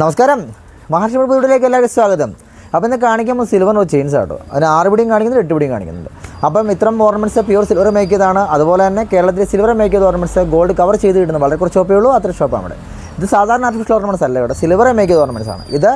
നമസ്കാരം. മഹർഷി വീട്ടിലേക്ക് എല്ലാവർക്കും സ്വാഗതം. അപ്പോൾ ഇന്ന് കാണിക്കുമ്പോൾ സിൽവർ ചെയിൻസ് ആട്ടോ. അതിന് ആറ് പിടിയും കാണിക്കുന്നുണ്ട് എട്ട് പിടിയും കാണിക്കുന്നുണ്ട്. അപ്പം ഇത്തരം ഓർണമെന്റ്സ് പ്യൂർ സിൽവർ മേക്ക് ചെയ്താണ് അതുപോലെ തന്നെ കേരളത്തിൽ സിൽവർ മേക്ക് ചെയ്ത ഓർണമെന്റ്സ് ഗോൾഡ് കവർ ചെയ്ത് കിട്ടുന്നത് വളരെ കുറച്ച് ഷോപ്പേ ഉള്ളൂ അത്ര ഷോപ്പാണ് ഇവിടെ ഇത് സാധാരണ ആർട്ടിഫിഷ്യൽ ഓർണമെന്റ്സ് അല്ല ഇവിടെ സിൽവർ മേക്ക് ചെയ്ത ഓർണമെന്റ്സ് ആണ്. ഇത്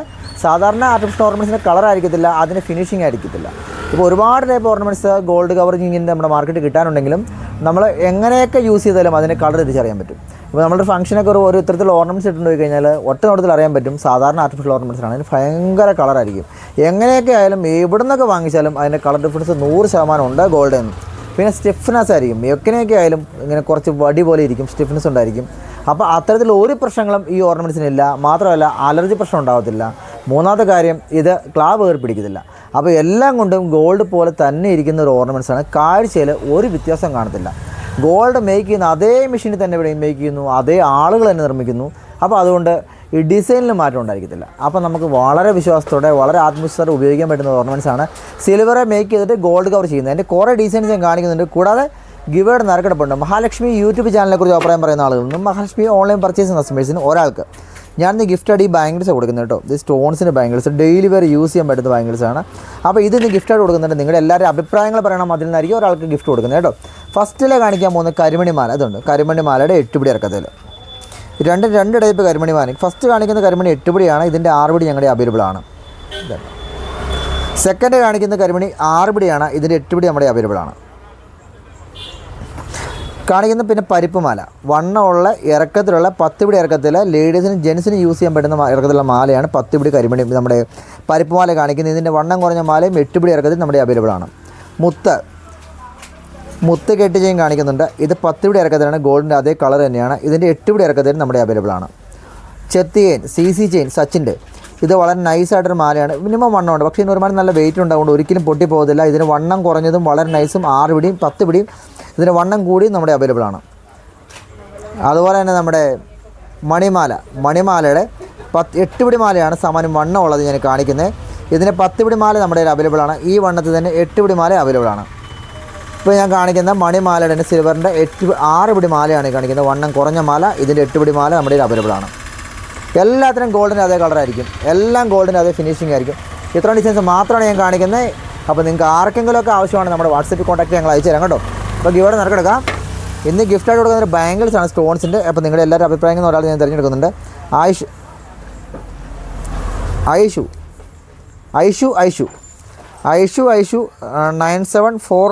സാധാരണ ആർട്ടിഫിഷ്യൽ ഓർണമെന്റ്സിന്റെ കളർ ആയിരിക്കത്തില്ല അതിന് ഫിനിഷിംഗ് ആയിരിക്കത്തില്ല. ഇപ്പോൾ ഒരുപാട് ടൈപ്പ് ഓർണമെന്റ്സ് ഗോൾഡ് കവറിങ്ങിന്റെ നമ്മുടെ മാർക്കറ്റ് കിട്ടാനുണ്ടെങ്കിലും നമ്മൾ എങ്ങനെയൊക്കെ യൂസ് ചെയ്താലും അതിന് കളർ തിരിച്ചറിയാൻ പറ്റും. ഇപ്പോൾ നമ്മുടെ ഫംഗ്ഷനൊക്കെ ഒരു ഒരു ഇത്തരത്തിൽ ഓർണമെന്റ്സ് ഇട്ടുകൊണ്ട് പോയി കഴിഞ്ഞാൽ ഒറ്റ നോട്ടത്തിൽ അറിയാൻ പറ്റും. സാധാരണ ആർട്ടിഫിഷ്യൽ ഓർണമെന്റ്സ് ആണ്. അതിന് ഭയങ്കര കളറായിരിക്കും എങ്ങനെയൊക്കെ ആയാലും എവിടെ നിന്നൊക്കെ വാങ്ങിച്ചാലും അതിന്റെ കളർ ഡിഫറൻസ് നൂറ് ശതമാനം ഉണ്ട് ഗോൾഡ് എന്ന്. പിന്നെ സ്റ്റിഫ്നെസ് ആയിരിക്കും. എക്കിനെയൊക്കെ ആയാലും ഇങ്ങനെ കുറച്ച് വടി പോലെ ഇരിക്കും. സ്റ്റിഫ്നെസ് ഉണ്ടായിരിക്കും. അപ്പോൾ അത്തരത്തിൽ ഒരു പ്രശ്നങ്ങളും ഈ ഓർണമെന്റ്സിനില്ല മാത്രമല്ല അലർജി പ്രശ്നം ഉണ്ടാകത്തില്ല മൂന്നാമത്തെ കാര്യം ഇത് ക്ലാവ് കയറി പിടിക്കത്തില്ല. അപ്പോൾ എല്ലാം കൊണ്ടും ഗോൾഡ് പോലെ തന്നെ ഇരിക്കുന്ന ഒരു ആണ്. കാഴ്ചയിൽ ഒരു വ്യത്യാസം കാണത്തില്ല. ഗോൾഡ് മേക്ക് ചെയ്യുന്ന അതേ മെഷീനിൽ തന്നെ ഇവിടെ മേക്ക് ചെയ്യുന്നു. അതേ ആളുകൾ തന്നെ നിർമ്മിക്കുന്നു. അപ്പോൾ അതുകൊണ്ട് ഈ ഡിസൈനിൽ മാറ്റം ഉണ്ടായിരിക്കത്തില്ല. അപ്പോൾ നമുക്ക് വളരെ വിശ്വാസത്തോടെ വളരെ ആത്മവിശ്വാസത്തോടെ ഉപയോഗിക്കാൻ പറ്റുന്ന ഓർണമെന്റ്സ് ആണ്. സിൽവറെ മേക്ക് ചെയ്തിട്ട് ഗോൾഡ് കവർ ചെയ്യുന്നത്. അതിന്റെ കുറേ ഡിസൈൻസ് ഞാൻ കാണിക്കുന്നുണ്ട്. കൂടാതെ ഗിവേഡ് നറുക്കെടുപ്പുണ്ട്. മഹാലക്ഷ്മി യൂട്യൂബ് ചാനലിനെക്കുറിച്ച് അഭിപ്രായം പറയുന്ന ആളുകളുണ്ട്. മഹാലക്ഷ്മി ഓൺലൈൻ പർച്ചേസ് കസ്റ്റമേഴ്സിന് ഒരാൾക്ക്. ഞാനിന്ന് ഗിഫ്റ്റ് ആയിട്ട് ഈ ബാംഗിൾസ് കൊടുക്കുന്നത് കേട്ടോ. ഇത് സ്റ്റോൺസിന്റെ ബാംഗിൾസ് ഡെയിലി വെയർ യൂസ് ചെയ്യാൻ പറ്റുന്ന ബാംഗിൾസ് ആണ്. അപ്പോൾ ഇതിന് ഗിഫ്റ്റ് ആയിട്ട് കൊടുക്കുന്നുണ്ട്. നിങ്ങളുടെ എല്ലാവരും അഭിപ്രായങ്ങൾ പറയണം. അതിൽ നിന്നായിരിക്കും ഒരാൾക്ക് ഗിഫ്റ്റ് കൊടുക്കുന്നത് കേട്ടോ. ഫസ്റ്റിലെ കാണിക്കാൻ പോകുന്ന കരിമണി മാല. ഇതുണ്ട്. കരിമണി മാലയുടെ എട്ടുപിടി ഇറക്കത്തിൽ. രണ്ട് രണ്ട് ടൈപ്പ് കരിമണി മാല. ഫസ്റ്റ് കാണിക്കുന്ന കരിമണി എട്ടുപിടിയാണ്. ഇതിന്റെ ആറുപിടി ഞങ്ങളുടെ അവൈലബിൾ ആണ്. സെക്കൻഡ് കാണിക്കുന്ന കരിമണി ആറുപിടിയാണ്. ഇതിന്റെ എട്ടുപിടി നമ്മുടെ അവൈലബിൾ ആണ്. കാണിക്കുന്ന പിന്നെ പരിപ്പ് മാല. വണ്ണമുള്ള ഇറക്കത്തിലുള്ള പത്ത് പിടി ഇറക്കത്തിൽ ലേഡീസിനും ജെൻസിനും യൂസ് ചെയ്യാൻ പറ്റുന്ന ഇറക്കത്തിലുള്ള മാലയാണ് പത്ത് പിടി കരിമണി നമ്മുടെ പരിപ്പ് മാല കാണിക്കുന്നത്. ഇതിന്റെ വണ്ണം കുറഞ്ഞ മാലയും എട്ട് പിടി ഇറക്കത്തിൽ നമ്മുടെ അവൈലബിൾ ആണ്. മുത്ത്. മുത്ത് കെട്ടി ചെയിൻ കാണിക്കുന്നുണ്ട്. ഇത് പത്ത് പിടി ഇറക്കത്തിലാണ്. ഗോൾഡിന്റെ അതേ കളർ തന്നെയാണ്. ഇതിന്റെ എട്ട് പിടി ഇറക്കത്തിൽ നമ്മുടെ അവൈലബിൾ ആണ്. ചെത്തി ചെയിൻ സി സി ചെയിൻ സച്ചിന്റെ. ഇത് വളരെ നൈസായിട്ടൊരു മാലയാണ്. മിനിമം വണ്ണം ഉണ്ട്. പക്ഷേ ഇതിന് ഒരുപാട് നല്ല വെയിറ്റ് ഉണ്ടാവുകൊണ്ട് ഒരിക്കലും പൊട്ടിപ്പോകത്തില്ല. ഇതിന് വണ്ണം കുറഞ്ഞതും വളരെ നൈസും ആറ് പിടിയും പത്ത് പിടിയും ഇതിന് വണ്ണം കൂടി നമ്മുടെ അവൈലബിൾ ആണ്. അതുപോലെ തന്നെ നമ്മുടെ മണിമാല മണിമാലയുടെ പത്ത് എട്ട് പിടി മാലയാണ് സാമാന്യം വണ്ണം ഉള്ളത് ഞാൻ കാണിക്കുന്നത് ഇതിന് പത്ത് പിടി മാല നമ്മുടെ അവൈലബിൾ ആണ്. ഈ വണ്ണത്തിൽ തന്നെ എട്ട് പിടി മാല അവൈലബിൾ ആണ്. ഇപ്പോൾ ഞാൻ കാണിക്കുന്ന മണിമാലയുടെ തന്നെ സിൽവറിന്റെ എട്ട് ആറ് പിടി മാലയാണ് കാണിക്കുന്നത്. വണ്ണം കുറഞ്ഞ മാല ഇതിന്റെ എട്ട് പിടി മാല നമ്മുടെ അവൈലബിൾ ആണ്. എല്ലാത്തിനും ഗോൾഡിന്റെ അതേ കളറായിരിക്കും എല്ലാം ഗോൾഡിന്റെ അതേ ഫിനിഷിംഗ് ആയിരിക്കും. ഇത്ര ഡിസൈൻസ് മാത്രമാണ് ഞാൻ കാണിക്കുന്നത് അപ്പോൾ നിങ്ങൾക്ക് ആർക്കെങ്കിലുമൊക്കെ ആവശ്യമാണ് നമ്മുടെ വാട്സപ്പിൽ കോൺടാക്ട് ഞങ്ങൾ അയച്ചു തരാം കേട്ടോ. അപ്പോൾ ഗിവിടെ നടക്കെടുക്കാം ഇന്ന് ഗിഫ്റ്റായിട്ട് കൊടുക്കുന്ന ബാംഗിൾസ് ആണ് സ്റ്റോൺസിന്റെ അപ്പോൾ നിങ്ങളുടെ എല്ലാവരും അഭിപ്രായങ്ങൾ ഒരാൾ ഞാൻ തിരഞ്ഞെടുക്കുന്നുണ്ട്. Ayish. Aishu Aishu Aishu Aishu Aishu nine seven four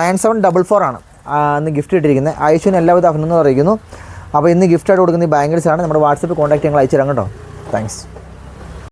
nine seven double four ആണ് ഇന്ന് ഗിഫ്റ്റ് ഇട്ടിരിക്കുന്നത്. ഐഷുവിന് എല്ലാവിധ അഭിനന്ദനം അറിയിക്കുന്നു. അപ്പോൾ ഇന്ന് ഗിഫ്റ്റായിട്ട് കൊടുക്കുന്ന ഈ ആണ്. നമ്മുടെ വാട്സപ്പിൽ കോൺടാക്ട് ഞങ്ങൾ അയച്ചു തരാം കേട്ടോ. താങ്ക്സ്